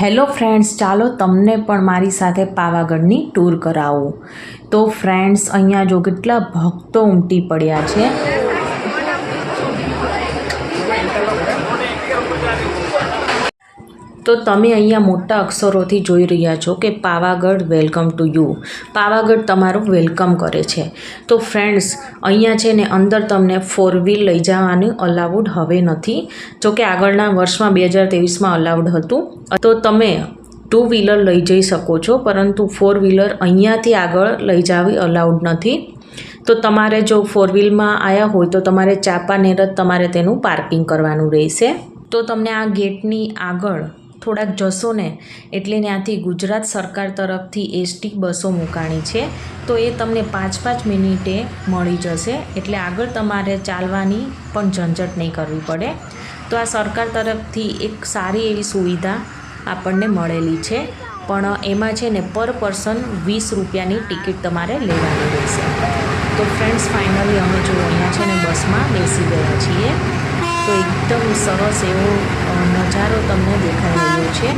Hello friends, ચાલો તમને પણ મારી સાથે પાવાગઢની ટૂર કરાવું. તો ફ્રેન્ડ્સ, અહીંયા જો કેટલા ભક્તો ઉમટી પડ્યા છે. તો તમે અહીંયા મોટા અક્ષરોથી જોઈ રહ્યા છો કે Pavagadh welcome to you. Pavagadh તમારું વેલકમ કરે છે. તો ફ્રેન્ડ્સ, અહીંયા છે ને અંદર તમને ફોર વ્હીલ લઈ જવાનું અલાઉડ હવે નથી. જો કે આગળના વર્ષમાં બે હજાર તેવીસમાં અલાઉડ હતું. તો તમે ટુ વ્હીલર લઈ જઈ શકો છો, પરંતુ ફોર વ્હીલર અહીંયાથી આગળ લઈ જવી અલાઉડ નથી. તો તમારે જો ફોર વ્હીલમાં આવ્યા હોય તો તમારે ચાપાનેર જ તમારે તેનું પાર્કિંગ કરવાનું રહેશે. તો તમને આ ગેટની આગળ થોડાક જશો ને એટલે ત્યાંથી ગુજરાત સરકાર તરફથી એસટી બસો મુકાણી છે. તો એ તમને પાંચ પાંચ મિનિટે મળી જશે. એટલે આગળ તમારે ચાલવાની પણ ઝંઝટ નહીં કરવી પડે. તો આ સરકાર તરફથી એક સારી એવી સુવિધા આપણને મળેલી છે. પણ એમાં છે ને પર પર્સન વીસ રૂપિયાની ટિકિટ તમારે લેવાની રહેશે. તો ફ્રેન્ડ્સ, ફાઇનલી અમે જો અહીંયા છે ને બસમાં બેસી ગયા છીએ. તો એકદમ સરસ એવો અ, નજારો તમને દેખાઈ રહ્યો છે.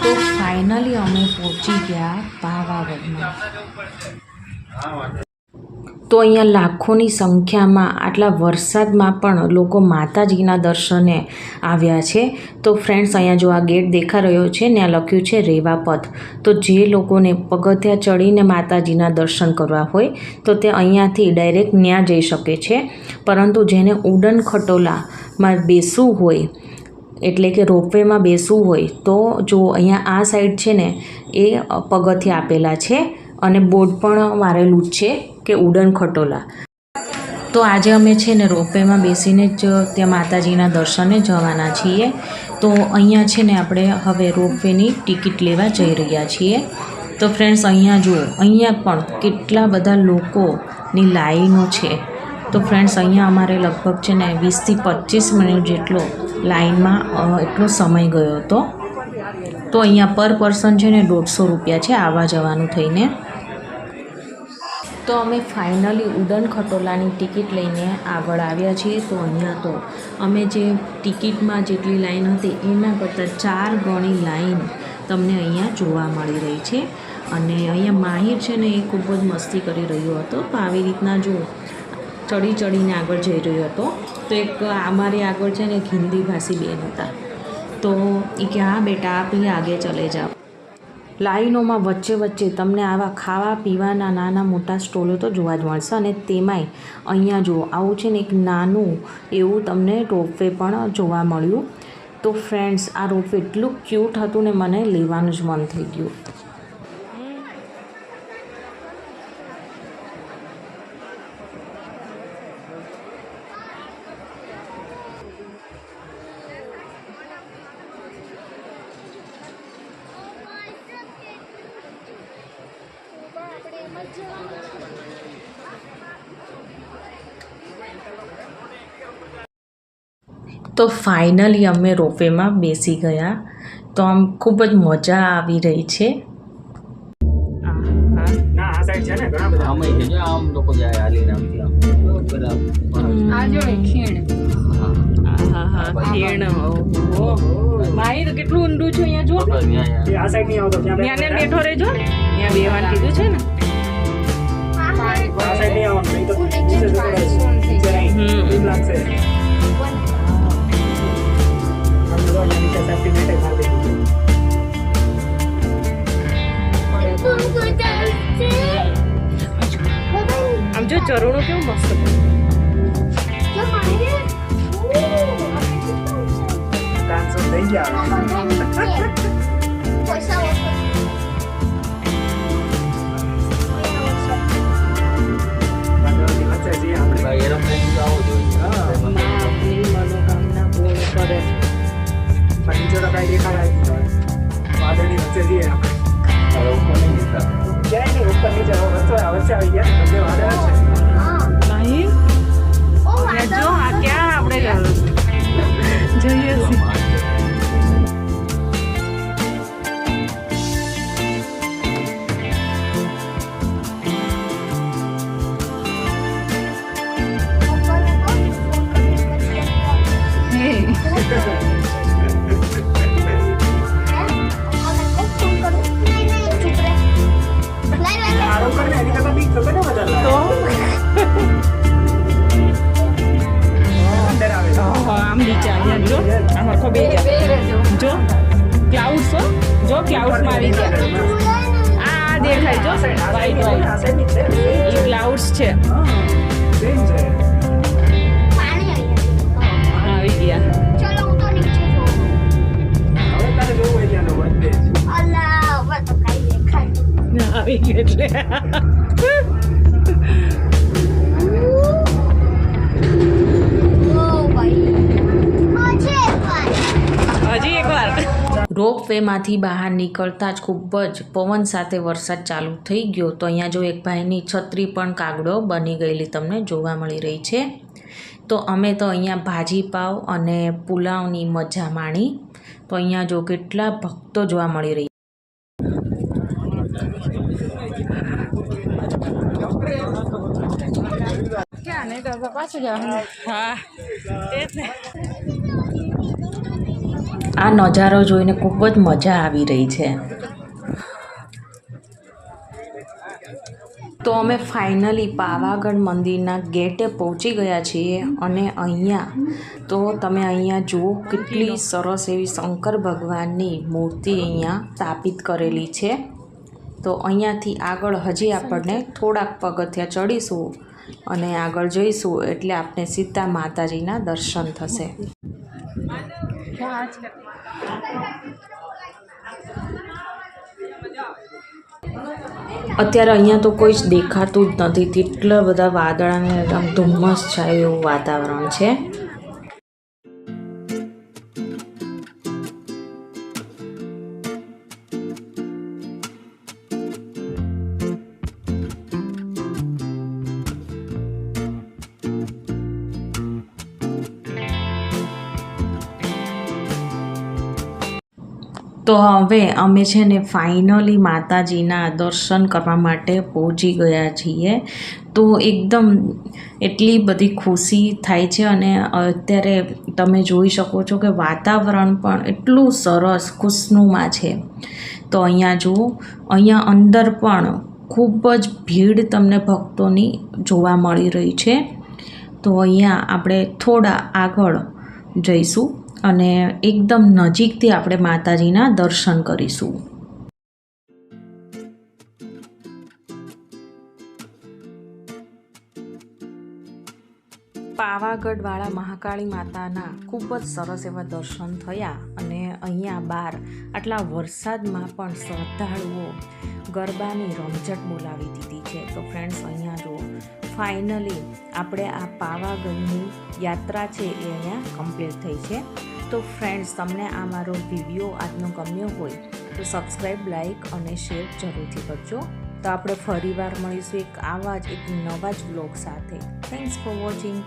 તો ફાઇનલી અમે પહોંચી ગયા પાવાગઢમાં તો અહીંયા લાખોની સંખ્યામાં આટલા વરસાદમાં પણ લોકો માતાજીના દર્શને આવ્યા છે. તો ફ્રેન્ડ્સ અહીંયા જો આ ગેટ દેખા રહ્યો છે, ત્યાં લખ્યું છે રેવાપથ. તો જે લોકોને પગથિયા ચડીને માતાજીના દર્શન કરવા હોય, તો તે અહીંયાથી ડાયરેક્ટ ન્યા જઈ શકે છે. પરંતુ જેને ઉડન ખટોલામાં બેસવું હોય, એટલે કે રોપવેમાં બેસવું હોય, તો જો અહીંયા આ સાઈડ છે ને, એ પગથિયા આપેલા છે અને બોર્ડ પણ મારેલું જ છે. કે ઉડન ખટોલા. તો આજે અમે છે ને રોપવેમાં બેસીને જ ત્યાં માતાજીના દર્શને જવાના છીએ. તો અહીંયા છે ને આપણે હવે રોપવેની ટિકિટ લેવા જઈ રહ્યા છીએ. તો ફ્રેન્ડ્સ, અહીંયા જુઓ, અહીંયા પણ કેટલા બધા લોકોની લાઈનો છે. તો ફ્રેન્ડ્સ, અહીંયા અમારે લગભગ છે ને વીસથી પચીસ મિનિટ જેટલો લાઈનમાં એટલો સમય ગયો હતો. તો અહીંયા પર પર્સન છે ને દોઢસો રૂપિયા છે આવવા જવાનું થઈને. તો અમે ફાઇનલી ઉડન ખટોલાની ટિકિટ લઈને આગળ આવ્યા છીએ. તો અહીંયા તો અમે જે ટિકિટમાં જેટલી લાઈન હતી, એના કરતાં ચાર ગણી લાઈન તમને અહીંયા જોવા મળી રહી છે. અને અહીંયા માહિર છે ને એ ખૂબ જ મસ્તી કરી રહ્યો હતો. તો આવી રીતના જો ચડી ચડીને આગળ જઈ રહ્યો હતો. તો એક અમારી આગળ છે ને એક હિન્દી ભાષી બેન હતા. તો એ કે, હા બેટા, આપ ही આગે ચલે જાઓ. લાઈનોમાં વચ્ચે વચ્ચે તમને આવા ખાવા પીવાના નાના મોટા સ્ટોલો તો જોવા જ મળશે અને તેમાંય અહીંયા જુઓ, આવું છે ને એક નાનું એવું તમને રોપવે પણ જોવા મળ્યું. તો ફ્રેન્ડ્સ આ રોપવે એટલું ક્યુટ હતું ને મને લેવાનું જ મન થઈ ગયું. તો ફાઇનલી અમે રોપવેમાં બેસી ગયા. તો આમ ખૂબ જ મજા આવી રહી છે. કેટલું ઊંડું છે અહીંયા જો બેઠો રહેજો. અહીંયા બેવાનું કીધું છે ને. જો ચરણો કેવું મસ્ત Cancel થઈ ગયા વાંધો વચ્ચે છીએ આપણે ભાઈ એરોપ્લેન તો આવો જોઈએ હા. આપની મનોકામના પૂર્ણ કરે પણ નીચે તો કાંઈ દેખાય જ નહીં હવે. વાદળની વચ્ચે છીએ આપણે જગ્યાએ ઉપરની જવો વસ્તુ આવશે આવી ગયા બધે નહીં? જો આ ક્યાં આપણે જઈએ? છીએ. Thank you. નીચે આવ્યા જો. આ હરખો બે જો. ક્લાઉડ્સ હો. જો ક્લાઉડ્સમાં આવી ગયા. આ દેખાય જો. વાઈટ વાઈટ એ ક્લાઉડ્સ છે. આવી ગયા. આવી ગયું એટલે. રોપવેમાંથી બહાર નીકળતા જ ખૂબ જ પવન સાથે વરસાદ ચાલુ થઈ ગયો. તો અહીંયા જો એક ભાઈની છત્રી પણ કાગડો બની ગયેલી તમને જોવા મળી રહી છે. તો અમે તો અહીંયા ભાજી પાવ અને પુલાવની મજા માણી. તો અહીંયા જો કેટલા ભક્તો જોવા મળી રહી ક્યાં? નહીં તો પાછું જવાનું હા. આ નજારો જોઈને ખૂબ જ મજા આવી રહી છે. તો અમે ફાઇનલી પાવાગઢ મંદિરના ગેટે પહોંચી ગયા છીએ અને અહીંયા, તો તમે અહીંયા જુઓ કેટલી સરસ એવી શંકર ભગવાનની મૂર્તિ અહીંયા સ્થાપિત કરેલી છે. તો અહીંયાથી આગળ હજી આપણને થોડાક પગથિયા ચડીશું અને આગળ જઈશું એટલે આપણે સીતા માતાજીના દર્શન થશે. અત્યારે અહીંયા તો કોઈ જ દેખાતું જ નથી. તેટલા બધા વાદળ અને ધુમ્મસ છાયું એવું વાતાવરણ છે. તો હવે અમે છે ને ફાઇનલી માતાજીના દર્શન કરવા માટે પહોંચી ગયા છીએ. તો એકદમ એટલી બધી ખુશી થાય છે અને અત્યારે તમે જોઈ શકો છો કે વાતાવરણ પણ એટલું સરસ ખુશનુમા છે. તો અહીંયા જુઓ, અહીંયા અંદર પણ ખૂબ જ ભીડ તમને ભક્તોની જોવા મળી રહી છે. તો અહીંયા આપણે થોડા આગળ જઈશું. અને એકદમ નજીકથી આપણે માતાજીના દર્શન કરીશું. પાવાગઢવાળા મહાકાળી માતાના ખૂબ જ સરસ એવા દર્શન થયા અને અહીંયા બહાર આટલા વરસાદમાં પણ શ્રદ્ધાળુઓ ગરબાની રમઝટ બોલાવી દીધી છે. તો ફ્રેન્ડ્સ અહીંયા જુઓ. ફાઇનલી આપણે આ પાવાગઢની યાત્રા છે એ અહીંયા કમ્પ્લીટ થઈ છે. તો ફ્રેન્ડ્સ તમને આ મારો વીડિયો આજનો ગમ્યો હોય, તો સબસ્ક્રાઈબ લાઇક અને શેર જરૂરથી કરજો. તો આપણે ફરીવાર મળીશું એક આવા જ, એક નવા જ બ્લોગ સાથે. Thanks for watching